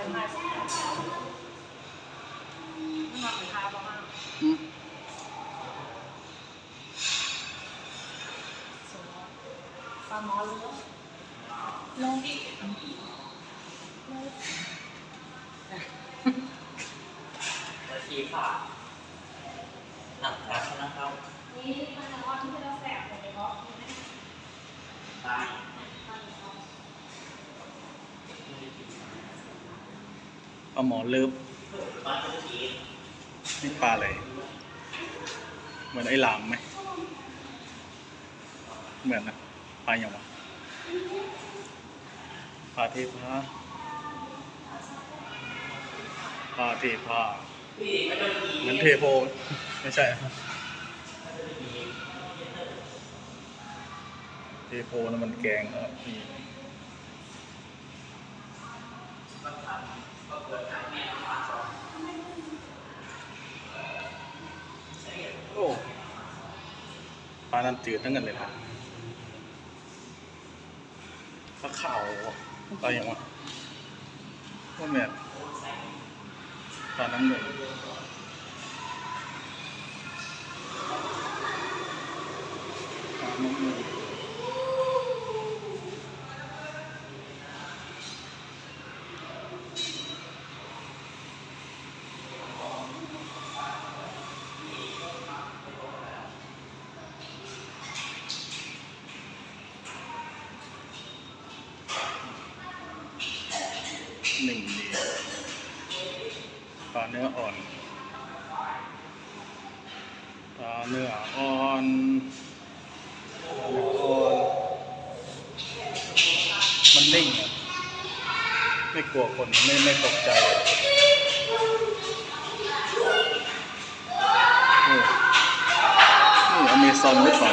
เป็นไงไม่มาเป็นทาบ้างอืมปลาหมอรู้ลงอีก สวัสดีค่ะหนักรักนะครับ นี่มันจะว่าที่เราแสบเลยเพราะ ตาย เอาหมอเลิฟบ้านเมื่อกี้นี่ปลาอะไรเหมือนไอ้หลามไหมเหมือนนะปลาอย่างวะปลาเทพาปลาเทพาเหมือนเทโพไม่ใช่เทโพนั่นมันแกงเออนี่ ปลานั้นจืดทั้งกันเลยครับปลาขาวปลาอย่างวะว่าแบบปลาน้ำเงินปลาน้ำเงิน หนึ่งเดียวปลาเนื้ออ่อนปลาเนื้ออ่อนปลาเนื้ออ่อน มันนิ่งอะไม่กลัวคนไม่ไม่ตกใจอะนี่นี่อเมซอนหรือเปล่า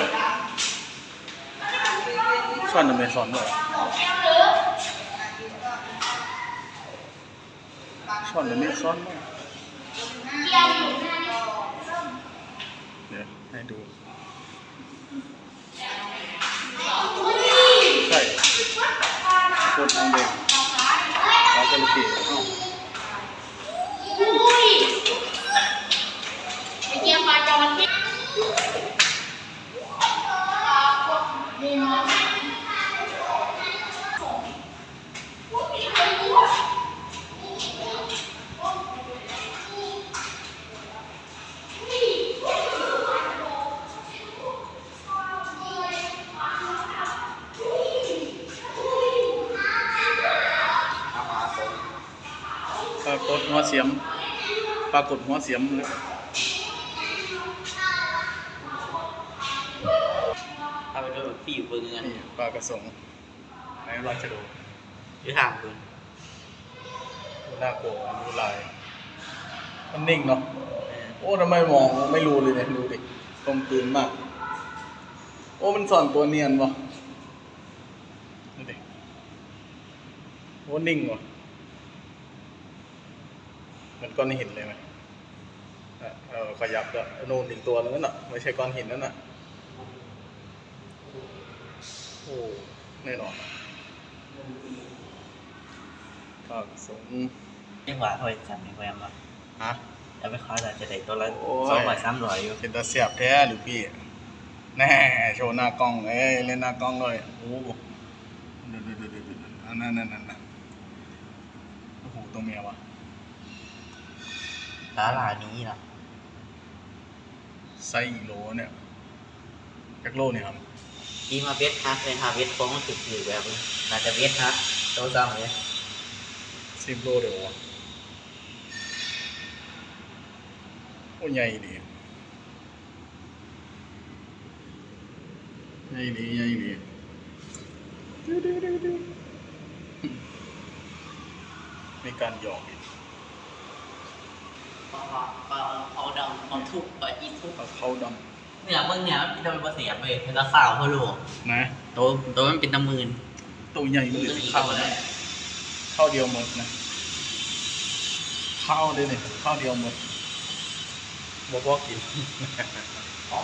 ช่อนอเมซอนด้วยช่ อนอเมซอนด้วยเดี๋ยวให้ดู ใช่โคตรทางเด็กปลาจระเข้เอ้า ไอเกียปลาจอนที่มีมอ อาหารผม ปรากฏ หัวเสียม ปรากฏหัวเสียมเลยถ้าไปโดนพี่อยู่เบิ่งเงินนี่ปลากระสงในราชโดอยู่ทางคุณน่ากลัวอันนี้ลาย มันนิ่งเนาะ โอ้ทำไมมองไม่รู้เลยเนี่ยดูดิกลมกลืนมาก โอ้ มันสอนตัวเนียนวะดูดิโอ้นิ่งวะเห มือนก้อนหินเลยไหมอะเออขยับแล้วโน่นอีกตัวนึงนั่นน่ะไม่ใช่ก้อนหินนั่นน่ะโอ้แน่นอนอะปากสงจังหวะถอยจำในแวมอะฮะแล้วไปคว้าเราจะได้ตัวละโอ้ยสองร้อยสามร้อยอยู่เป็นตาเสียบแท้หรือพี่แน่โชว์หน้ากล้องเอ้ยเล่นหน้ากล้องเลยโอ้โหดูดูดูดูดูดูอันนั้นนั่นนั่นนั่นโอ้โหตัวเมียวะ ร้านร้านนี้ล่ะไซส์อีโลเนี่ยจากโลเนี่ยครับดีมาเวทฮักเลยค่ะเวทฟ้องถึกถือแบบนี้น่าจะเวทฮักโตซ้ำเลยสิบโลเดียววะโอ้ใหญ่ดีใหญ่ดีใหญ่ดีดูดูดูดูมีการหยอกอีก ปลาปลาเอาดำเอาทุบปลาอีทุบเขาดเนี่ยเมื่อเนี่ยมันเป็นตัวเป็นเสียไปเป็นตะข่าวเขาลูกำนะตัวตัวมันเป็นตะมืนตัวใหญ่เลยตัวนี้เข้าเข้านะได้เข้าเดียวหมดนะเข้าเลยเนี่ยเข้าเดียวหมดบอกว่ากินโอ้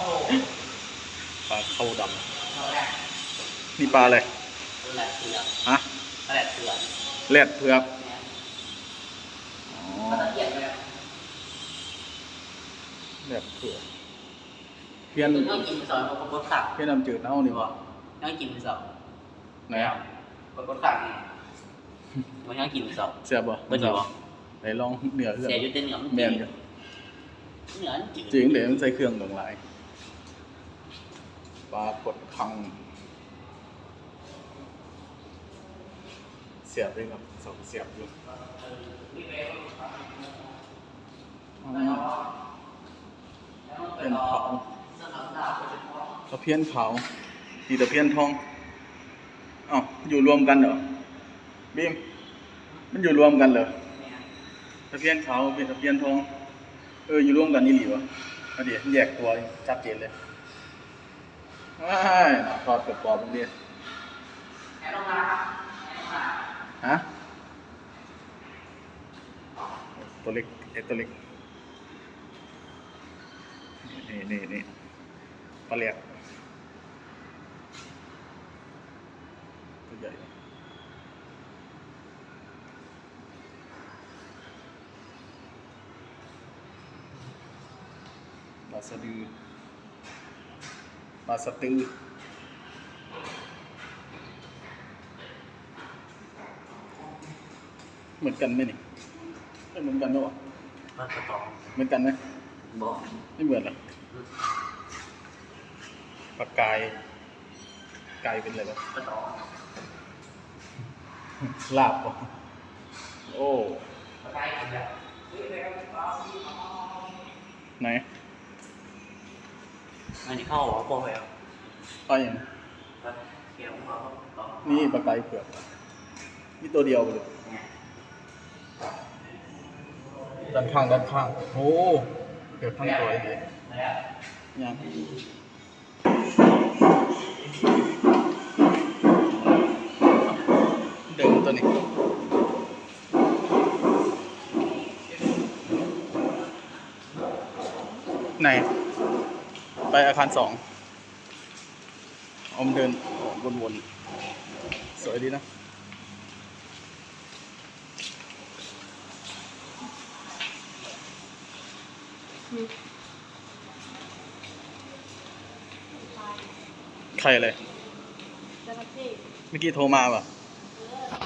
ปลาเข้าดตัวแรกำนี่ปลาอะไรตัวแรกเถื่อนฮะตัวแรกเถื่อนแรดเผือกเนี่ย แบบเผือกเพี้ยนต้องกินสอนปรากฏขักเพี้ยนน้ำจืดเน่านี่บ่ต้องกินสอนไหนอะปรากฏขักนี่มันต้องกินสอนเสียบบ่เบิ่งอยู่บ่ไหนลองเหนือเครื่องเสียอยู่แต่เหนือมันแม่นจือดยู่เหนือมันจืดจริงเดี๋ยวมันใส่เครื่องลงหลายปลากดคังเสียบด้วยครับสองเสียบอยู่อืม เป็นเขาตะเพียนเขาดีตะเพียนทองอ้าวอยู่รวมกันเหรอบีมมันอยู่รวมกันเหรอตะเพียนเขาเป็นตะเพียนทองเอออยู่ร่วมกันนี่หลีวะมาเดี๋ยวแยกตัวชัดเจนเลยว้ายทอดกับกรอบตรงนี้ฮะตัวเล็กเอตัวเล็ก นี่นี่นี่ปลาเลียกตัวใหญ่ปลาสะดือปลาสะตือเหมือนกันไหมนี่ไม่เหมือนกันหรอปลากระตองเหมือนกันไหมบอกไม่เหมือนเหรอ ปลากายกายเป็นอะไรวะกระตองลาบเหรอโอ้ใช่ครับไหนอันนี้เข้าหัวโปรไปแล้วเอาอย่างเขียวเขาต่อนี่ปลากายเผือกนี่ตัวเดียวเลยด้านข้างด้านข้างโอ้เกือบทั้งตัวเลย ยังเดิมตัวนี้ไหน ไปอาคารสองอมเดินวนๆ สวยดีนะ ใครเลยเจ้าหน้าที่เมื่อกี้โทรมาป่ะ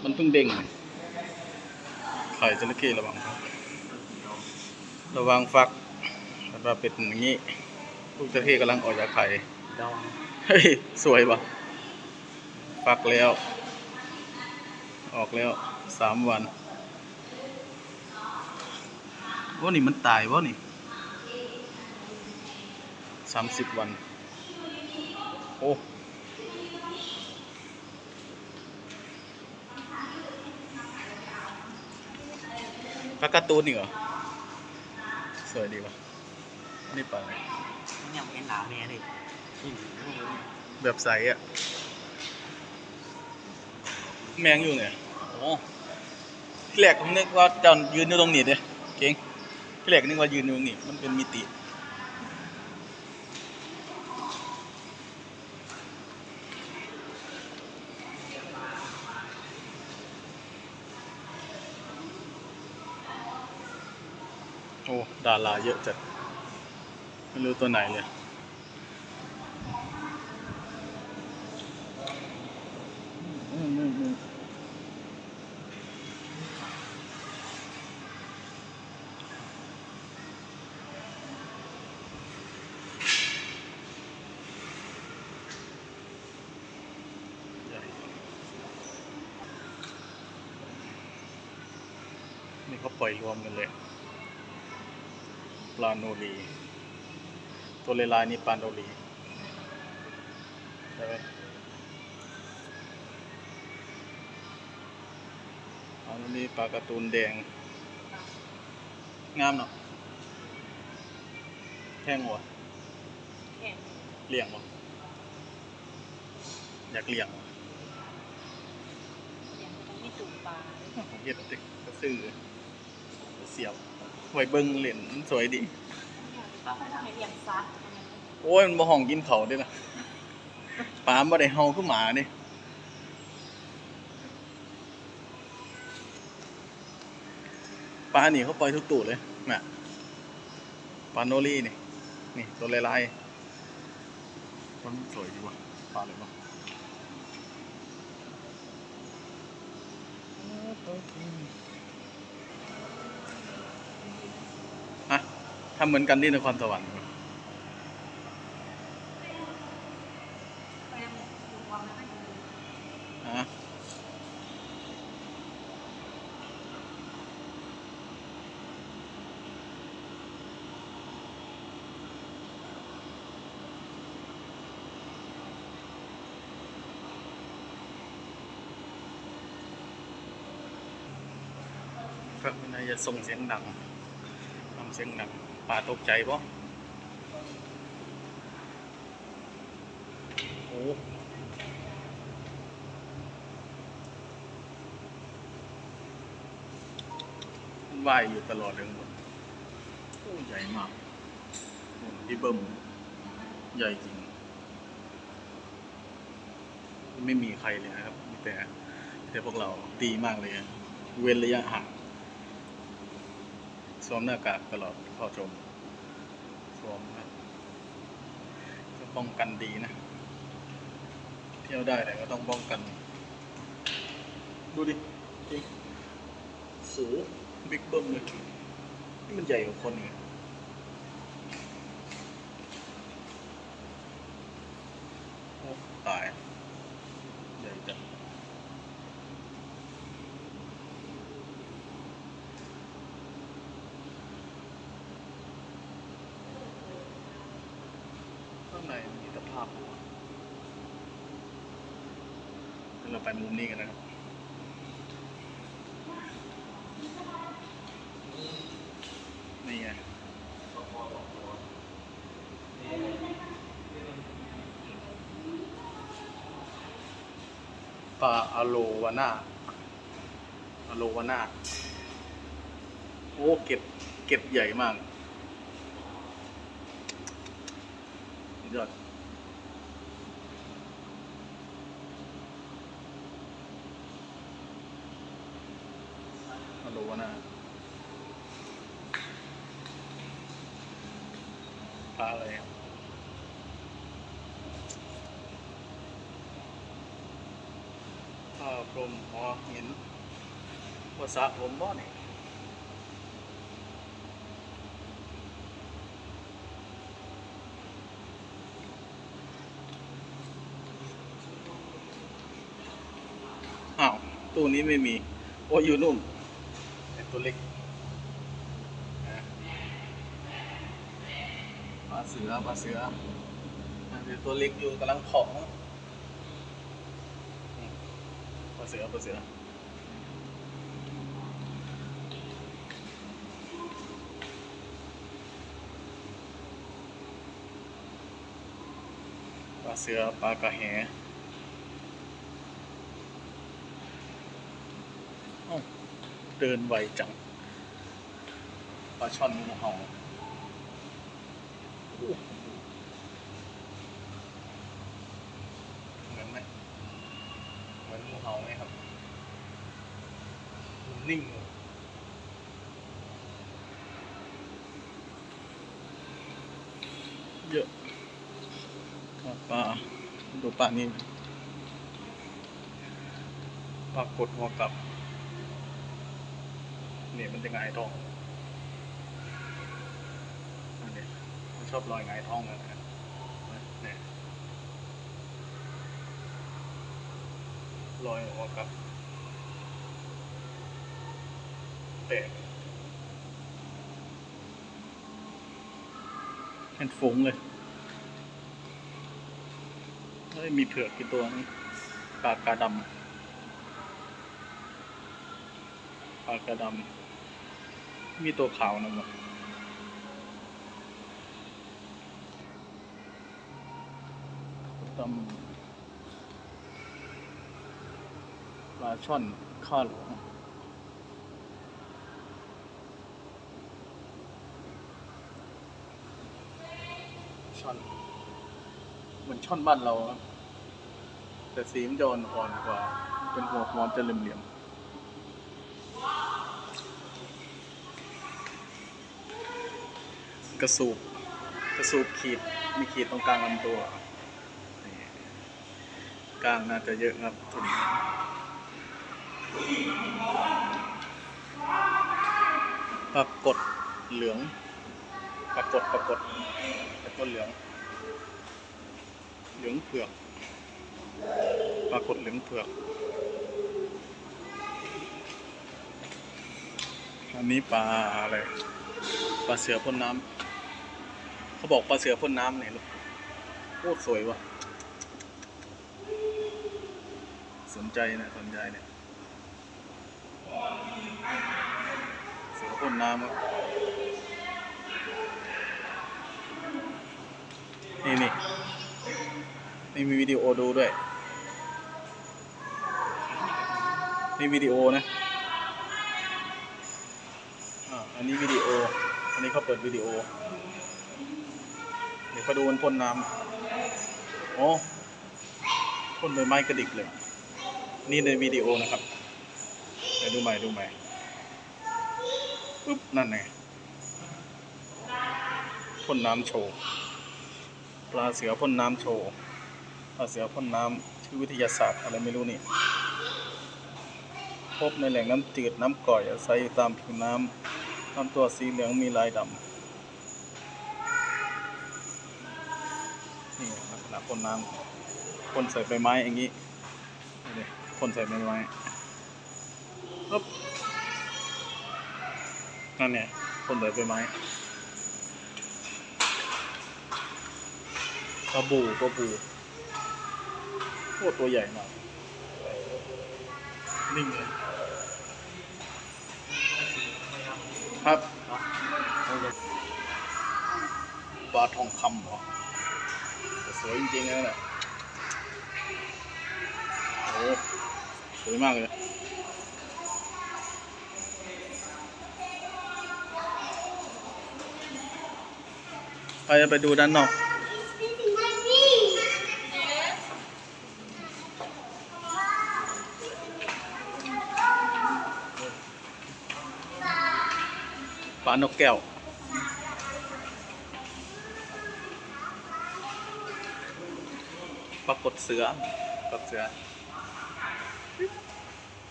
มันเพิ่งเด้งไข่จระเข้ระวังครับ ระวังฟักมันว่าเป็นอย่างนี้ ลูกจระเข้กำลังออกจากไข่ดองเฮ้ย สวยป่ะ ฟักแล้ว ออกแล้วสามวันว่านี่มันตายวะนี่สามสิบวัน โอ้ปลาการ์ตูนนี่เหรอสวยดีว่ะนี่ปลาอะไรยังไม่เห็นหนาแม่เลยอืมแบบใสอะ่ะ แมงอยู่เนี่ยโอ้ที่แรกผมนึกว่าจอนยืนอยู่ตรงนี้เด้เก่งที่แรกนึกว่ายืนอยู่ตรงนี้มันเป็นมิติ โอ้ ดาราเยอะจัด ไม่รู้ตัวไหนเลยนี่เขาปล่อยรวมกันเลย ปลาโนรีตัวลายๆนี่ปลาโนรีใช่ไหมอันนี้ปลาการ์ตูนแดง งามเนาะแท่งหัวแข่งเลี้ยงวะอยากเลี้ยงวะอย่างต้องมีจุ่มปลาผมเฮ็ดติกระซื้อเสียบ ไว้เบิ่งเล่นมันสวยดีต้องให้เลี้ยงซัดโอ้ยมันบ่ห้องกินเขาวเด้นะปลาบ่ได้เฮาคือหมาเด้ปลานี่เขาปล่อยทุกตู้เลยน่ะปลาโนรี่นี่เนี่ตัวลายๆมันสวยดีว่ะปลาเลยเนาะฮ ทำเหมือนกันที่นครสวรรค์แป้งถูกวางไว้ให้ดูฮะก็ไม่น่าจะส่งเสียงดังทำเสียงดัง ป่าตกใจปะโอ้ว่ายอยู่ตลอดเลยหมดโอ้ใหญ่มากโอ้พี่เบิ้มใหญ่จริง ไม่มีใครเลยนะครับ แต่แต่พวกเราดีมากเลย เว้นระยะห่าง สวมหน้ากากตลอดเข้าชม สวมครับก็ป้องกันดีนะ เที่ยวได้แต่ก็ต้องป้องกัน ดูดิจริงสูบิ๊กเบิ้มเลยนี่มันใหญ่กว่าคนอีกโอ้ตาย ใหญ่จังข้างในมีตะภาพเดี๋ยวเราไปมุมนี้กันนะครับนี่ไงปลาอะโลวาน่าอะโลวาน่าโอ้เก็บเก็บใหญ่มากยอดอะโลวาน่าปลาอะไรอะผ้าพรมหัวหิน ภาษาผมบ่เนี่ยอ้าว ตู้นี้ไม่มี โอ้อยู่นู่นไอตัวเล็กปลาเสือปลาเสืออันนี้ตัวเล็กอยู่กำลังเผอืมปลาเสือปลาเสือ ลาเสือปลากระแหเดินไวจังปลาช่อนงูเห่าอู้เหมือนไหมเหมือนงูเห่าไหมครับมันนิ่งเลยเยอะ ปลา ดูปลานี่ปลากดหัวกลับ เนี่ยมันจะงายท้องอันนี้มันชอบลอยงายท้องเลยนะเนี่ยลอยหัวกลับแตกเป็นฟุ้งเลย เฮ้ยมีเผือกกี่ตัวนี่ปลากาดำปลากาดำมีตัวขาวนะมั้งดำปลาช่อนข้าหลวงช่อน เหมือนช่อนบ้านเราอะแต่สีมันจะอ่อนกว่า เป็นหัวหอมจะเหลี่ยมๆกระสูบกระสูบขีดมีขีดตรงกลางลำตัวกลางน่าจะเยอะครับทุนปรากฏเหลืองปรากฏปรากฏปรากฏเหลือง เหลืองเผือกปรากฏเหลืองเผือก อันนี้ปลาอะไร ปลาเสือพ่นน้ำ เขาบอกปลาเสือพ่นน้ำเนี่ยลูกโคตรสวยว่ะ สนใจนะสนใจเนี่ย เสือพ่นน้ำครับนี่นี่ นี่มีวิดีโอดูด้วย นี่วิดีโอนะอ่าอันนี้วิดีโอ อันนี้เขาเปิดวิดีโอ เดี๋ยวเขาดูมันพ่นน้ำโอ้พ่นใบไม้กระดิกเลย นี่ในวิดีโอนะครับ เดี๋ยวดูใหม่ดูใหม่ปุ๊บ นั่นไงพ่นน้ำโชว์ ปลาเสือพ่นน้ำโชว์ เสือพ่นน้ำชื่อวิทยาศาสตร์อะไรไม่รู้นี่ พบในแหล่งน้ำจืดน้ำก่อยอาศัยอยู่ตามผิวน้ำลำตัวสีเหลืองมีลายดำนี่ลักษณะพ่นน้ำพ่นใส่ใบไม้อย่างนี้นี่พ่นใส่ใบไม้ปึ๊บนั่นเนี่ยพ่นใส่ใบไม้ปลาบูปลาบู โคตรตัวใหญ่มากนิ่งเลยครับปลาทองคำเหรอสวยจริงๆนะเนี่ยโอ้สวยมากเลยไปจะไปดูด้านนอก ปลานกแก้ว ปรากฏเสือปรากฏเสือ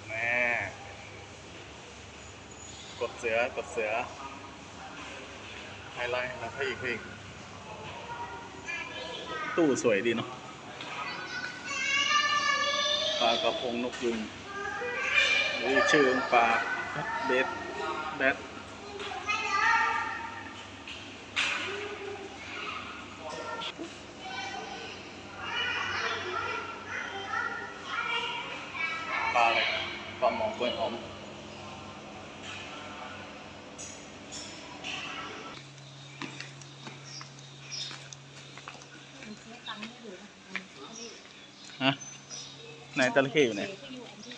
แม่กดเสือกดเสือ ไฮไลท์นะพระเอกพระเอกตู้สวยดีเนาะปลากระพงนกยุงนี่ชื่อของปลาเบสแบท ปลาอะไรปลาหมอ กล้วยหอมมันเสียตังค์ไม่อยู่นะอันนี้ฮะไหนจระเข้อยู่ไหนเด็กที่อยู่อันที่